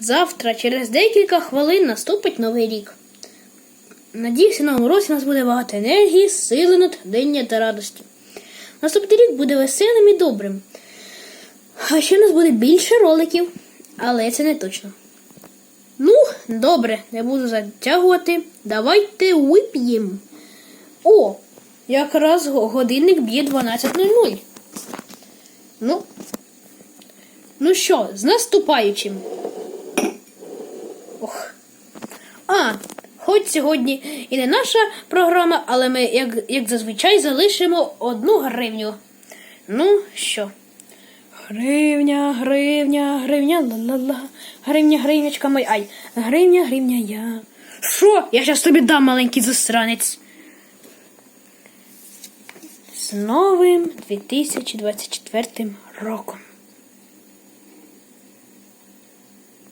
Завтра, через декілька хвилин, наступить новий рік. Надіюся, на новому році у нас буде багато енергії, сили, натхнення та радості. Наступний рік буде веселим і добрим. А ще у нас буде більше роликів, але це не точно. Ну, добре, не буду затягувати. Давайте вип'ємо. О, якраз годинник б'є 12.00. Ну, ну що, з наступаючим. Ох. А, хоч сьогодні і не наша програма, але ми, як, як зазвичай, залишимо одну гривню. Ну що? Гривня, гривня, гривня, ла-ла-ла. Гривня, гривнячка моя. Ай, гривня, гривня я. Що? Я щас тобі дам маленький засранець. З новим 2024 роком.